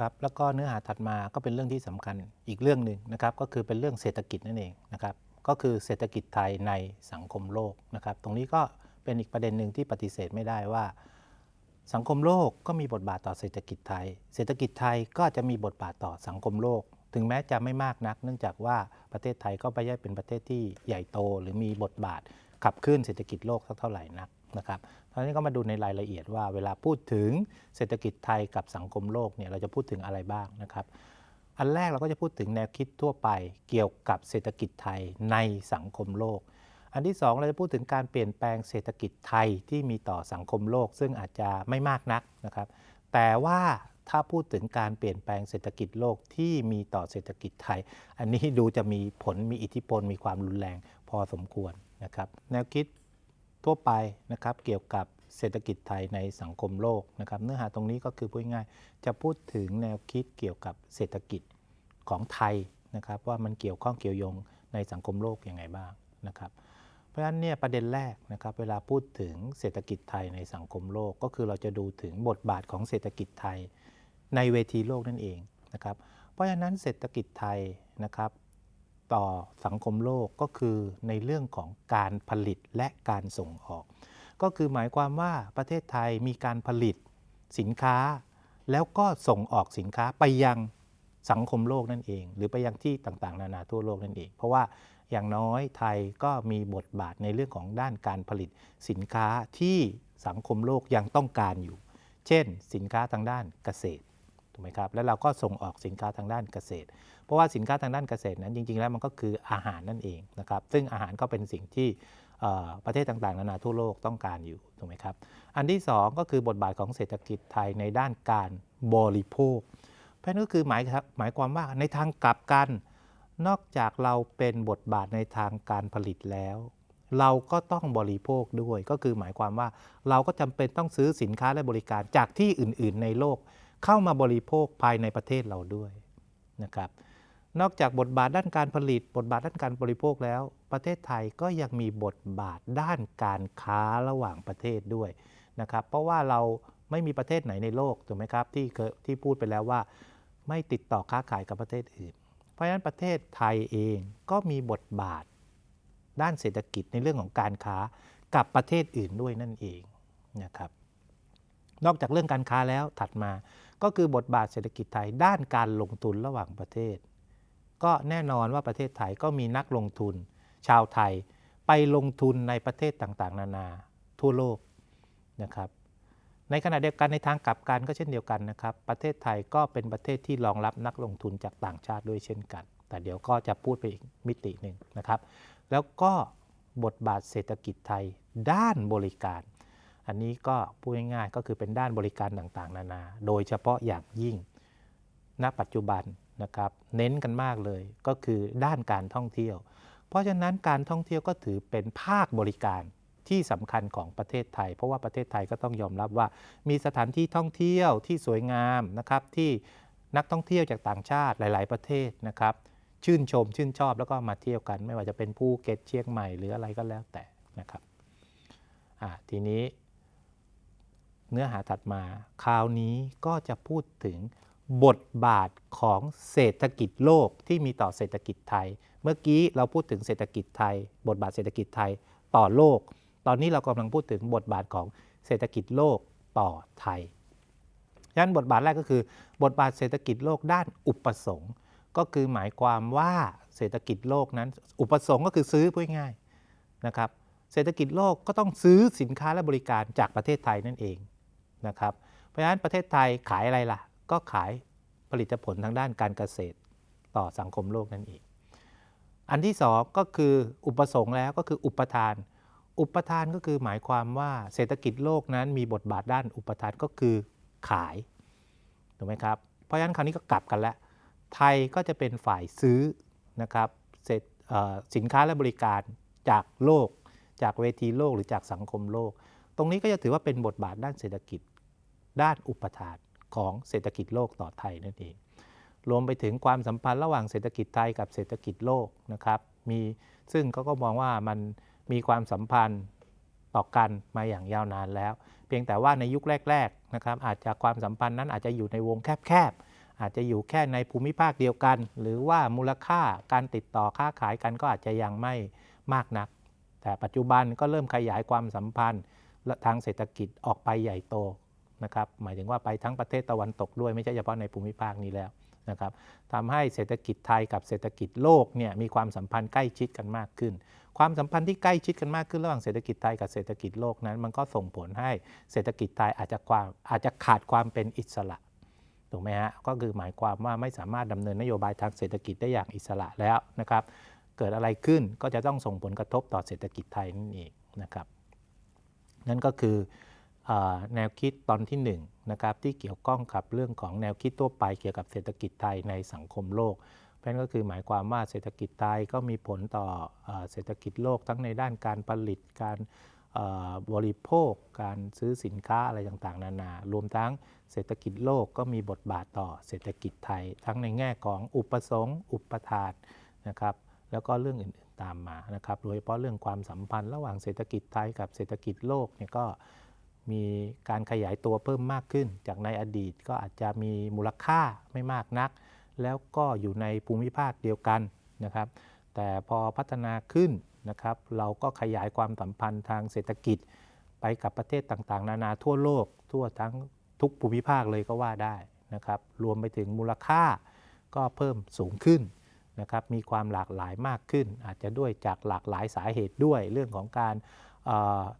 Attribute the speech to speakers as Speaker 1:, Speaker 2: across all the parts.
Speaker 1: ครับแล้วก็เนื้อหาถัดมาก็เป็นเรื่องที่สำคัญอีกเรื่องหนึ่งนะครับก็คือเป็นเรื่องเศรษฐกิจนั่นเองนะครับก็คือเศรษฐกิจไทยในสังคมโลกนะครับตรงนี้ก็เป็นอีกประเด็นหนึ่งที่ปฏิเสธไม่ได้ว่า สังคมโลกก็มีบทบาทต่อเศรษฐกิจไทย เศรษฐกิจไทยก็จะมีบทบาทต่อสังคมโลก ถึงแม้จะไม่มากนัก เนื่องจากว่าประเทศไทยก็ไม่ใช่เป็นประเทศที่ใหญ่โต หรือมีบทบาทขับเคลื่อนเศรษฐกิจโลกสักเท่าไหร่นัก นะครับตอนนี้ก็มาดูในรายละเอียดว่าเวลาพูดถึงเศรษฐกิจไทยกับสังคมโลกเนี่ยเราจะพูดถึงอะไรบ้างนะครับ อันแรกเราก็จะพูดถึงแนวคิดทั่วไปเกี่ยวกับเศรษฐกิจไทยในสังคมโลก อันที่สองเราจะพูดถึงการเปลี่ยนแปลงเศรษฐกิจไทยที่มีต่อสังคมโลก ซึ่งอาจจะไม่มากนักนะครับ แต่ว่าถ้าพูดถึงการเปลี่ยนแปลงเศรษฐกิจโลกที่มีต่อเศรษฐกิจไทย อันนี้ดูจะมีผลมีอิทธิพลมีความรุนแรงพอสมควรนะครับ แนวคิด ทั่วไปนะครับเกี่ยวกับเศรษฐกิจไทยในสังคมโลกนะครับเนื้อหาตรงนี้ก็คือพูดง่ายจะพูดถึงแนวคิดเกี่ยวกับเศรษฐกิจของไทยนะครับว่ามันเกี่ยวข้องเกี่ยวโยงในสังคมโลกยังไงบ้างนะครับเพราะฉะนั้นเนี่ยประเด็นแรกนะครับเวลาพูดถึงเศรษฐกิจไทยในสังคมโลก ก็คือเราจะดูถึงบทบาทของเศรษฐกิจไทยในเวทีโลกนั่นเองนะครับเพราะฉะนั้นเศรษฐกิจไทยนะครับ ต่อสังคมโลกก็คือในเรื่องของการผลิตและการส่งออก ก็คือหมายความว่าประเทศไทยมีการผลิตสินค้า แล้วก็ส่งออกสินค้าไปยังสังคมโลกนั่นเอง หรือไปยังที่ต่างๆ นานาทั่วโลกนั่นเอง เพราะว่าอย่างน้อยไทยก็มีบทบาทในเรื่องของด้านการผลิตสินค้าที่สังคมโลกยังต้องการอยู่ เช่น สินค้าทางด้านเกษตร ไหมครับแล้วเราก็ส่งออกสินค้าทางด้านเกษตร เพราะว่าสินค้าทางด้านเกษตรนั้นจริง ๆ แล้วมันก็คืออาหารนั่นเองนะครับซึ่งอาหารก็เป็นสิ่งที่ประเทศต่างๆนานาทั่วโลกต้องการอยู่ถูกไหมครับอันที่ 2 ก็คือบทบาทของเศรษฐกิจไทยในด้านการบริโภคเพราะนั่นก็คือหมายหมายความว่าในทางกลับกัน นอกจากเราเป็นบทบาทในทางการผลิตแล้วเราก็ต้องบริโภคด้วยก็คือหมายความว่าเราก็จำเป็นต้องซื้อสินค้าและบริการจากที่อื่น ๆ ในโลก เข้ามาบริโภคภายในประเทศเราด้วยนะครับนอกจากบทบาทด้านการผลิต บทบาทด้านการบริโภคแล้ว ประเทศไทยก็ยังมีบทบาทด้านการค้าระหว่างประเทศด้วยนะครับเพราะว่าเราไม่มีประเทศไหนในโลกถูกไหมครับที่เคยที่พูดไปแล้วว่า ไม่ติดต่อค้าขายกับประเทศอื่น เพราะฉะนั้นประเทศไทยเองก็มีบทบาทด้านเศรษฐกิจในเรื่องของการค้ากับประเทศอื่นด้วยนั่นเองนะครับนอกจากเรื่องการค้าแล้วถัดมา ก็คือบทบาทเศรษฐกิจไทยด้านการลงทุนระหว่างประเทศ ก็แน่นอนว่าประเทศไทยก็มีนักลงทุน ชาวไทยไปลงทุนในประเทศต่างๆ นานาทั่วโลกนะครับในขณะเดียวกันในทางกลับกันก็เช่นเดียวกันนะครับ ประเทศไทยก็เป็นประเทศที่รองรับนักลงทุนจากต่างชาติด้วยเช่นกัน แต่เดี๋ยวก็จะพูดไปอีกมิติหนึ่งนะครับ แล้วก็บทบาทเศรษฐกิจไทยด้านบริการ อันนี้ก็พูดง่ายๆก็คือเป็นด้านบริการต่างๆ นานา โดยเฉพาะอย่างยิ่งณปัจจุบันนะครับเน้นกันมากเลยก็คือด้านการท่องเที่ยว เพราะฉะนั้นการท่องเที่ยวก็ถือเป็นภาคบริการที่สำคัญของประเทศไทย เพราะว่าประเทศไทยก็ต้องยอมรับว่า มีสถานที่ท่องเที่ยวที่สวยงามนะครับที่นักท่องเที่ยวจากต่างชาติหลาย ๆ ประเทศนะครับ ชื่นชมชื่นชอบแล้วก็มาเที่ยวกัน ไม่ว่าจะเป็นภูเก็ตเชียงใหม่หรืออะไรก็แล้วแต่นะครับทีนี้ เนื้อหาถัดมา คราวนี้ก็จะพูดถึงบทบาทของเศรษฐกิจโลกที่มีต่อเศรษฐกิจไทย เมื่อกี้เราพูดถึงเศรษฐกิจไทย บทบาทเศรษฐกิจไทยต่อโลก ตอนนี้เรากำลังพูดถึงบทบาทของเศรษฐกิจโลกต่อไทยฉะนั้นบทบาทแรกก็คือ บทบาทเศรษฐกิจโลกด้านอุปสงค์ ก็คือหมายความว่าเศรษฐกิจโลกนั้น อุปสงค์ก็คือซื้อพูดง่ายนะครับ เศรษฐกิจโลกก็ต้องซื้อสินค้าและบริการจากประเทศไทยนั่นเอง นะครับ เพราะฉะนั้นประเทศไทยขายอะไรล่ะ ก็ขายผลิตผลทางด้านการเกษตรต่อสังคมโลกนั่นเอง อันที่สองก็คืออุปสงค์แล้วก็คืออุปทาน อุปทานก็คือหมายความว่าเศรษฐกิจโลกนั้นมีบทบาทด้านอุปทานก็คือขายถูกไหมครับ เพราะฉะนั้นคราวนี้ก็กลับกันแล้ว ไทยก็จะเป็นฝ่ายซื้อนะครับสินค้าและบริการจากโลก จากเวทีโลกหรือจากสังคมโลก ตรงนี้ก็จะถือว่าเป็นบทบาทด้านเศรษฐกิจ ด้านอุปทานของเศรษฐกิจโลกต่อไทยนั่นเอง รวมไปถึงความสัมพันธ์ระหว่างเศรษฐกิจไทยกับเศรษฐกิจโลกนะครับมีซึ่งเขาก็มองว่ามันมีความสัมพันธ์ต่อกันมาอย่างยาวนานแล้ว เพียงแต่ว่าในยุคแรกๆนะครับอาจจะความสัมพันธ์นั้นอาจจะอยู่ในวงแคบๆอาจจะอยู่แค่ในภูมิภาคเดียวกัน หรือว่ามูลค่าการติดต่อค้าขายกันก็อาจจะยังไม่มากนัก แต่ปัจจุบันก็เริ่มขยายความสัมพันธ์ ทางเศรษฐกิจออกไปใหญ่โตนะครับหมายถึงว่าไปทั้งประเทศตะวันตกด้วยไม่ใช่เฉพาะในภูมิภาคนี้แล้วนะครับทำให้เศรษฐกิจไทยกับเศรษฐกิจโลกเนี่ยมีความสัมพันธ์ใกล้ชิดกันมากขึ้น ความสัมพันธ์ที่ใกล้ชิดกันมากขึ้นระหว่างเศรษฐกิจไทยกับเศรษฐกิจโลกนั้น มันก็ส่งผลให้เศรษฐกิจไทยอาจจะความอาจจะขาดความเป็นอิสระถูกไหมฮะก็คือหมายความว่าไม่สามารถดำเนินนโยบายทางเศรษฐกิจได้อย่างอิสระแล้วนะครับ เกิดอะไรขึ้นก็จะต้องส่งผลกระทบต่อเศรษฐกิจไทยนั่นเองนะครับ นั่นก็คืออแนวคิดตอนที่1นงนะครับที่เกี่ยวข้องกับเรื่องของแนวคิดทั่วไปเกี่ยวกับเศรษฐกิจไทยในสังคมโลกเพราะนั้นก็คือหมายความว่าเศรษฐกิจไทยก็มีผลต่ออเศรษฐกิจโลกทั้งในด้านการผลิตการบริโภค การซื้อสินค้าอะไรต่างๆ นานารวมทั้งเศรษฐกิจโลกก็มีบทบาทต่อเศรษฐกิจไทย ทั้งในแง่ของอุปสงค์อุปทานนะครับ แล้วก็เรื่องอื่นๆตามมานะครับ โดยเฉพาะเรื่องความสัมพันธ์ระหว่างเศรษฐกิจไทยกับเศรษฐกิจโลกเนี่ยก็มีการขยายตัวเพิ่มมากขึ้น จากในอดีตก็อาจจะมีมูลค่าไม่มากนัก แล้วก็อยู่ในภูมิภาคเดียวกันนะครับ แต่พอพัฒนาขึ้นนะครับ เราก็ขยายความสัมพันธ์ทางเศรษฐกิจ ไปกับประเทศต่างๆ นานาทั่วโลก ทั่วทั้งทุกภูมิภาคเลยก็ว่าได้นะครับ รวมไปถึงมูลค่าก็เพิ่มสูงขึ้น นะครับมีความหลากหลายมากขึ้น อาจจะด้วยจากหลากหลายสาเหตุด้วยเรื่องของการ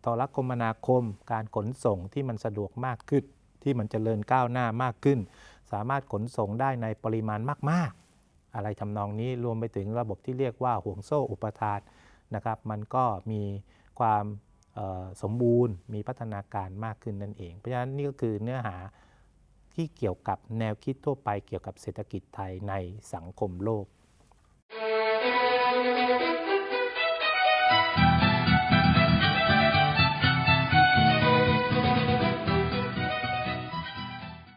Speaker 1: โทรคมนาคม การขนส่งที่มันสะดวกมากขึ้น ที่มันจเจริญก้าวหน้ามากขึ้น สามารถขนส่งได้ในปริมาณมาก ๆ อะไรทำนองนี้รวมไปถึงระบบที่เรียกว่าห่วงโซ่อุปทานนะครับ มันก็มีความสมบูรณ์ มีพัฒนาการมากขึ้นนั่นเอง เพราะฉะนั้นนี่ก็คือเนื้อหาที่เกี่ยวกับแนวคิดทั่วไปเกี่ยวกับเศรษฐกิจไทยในสังคมโลก Thank you.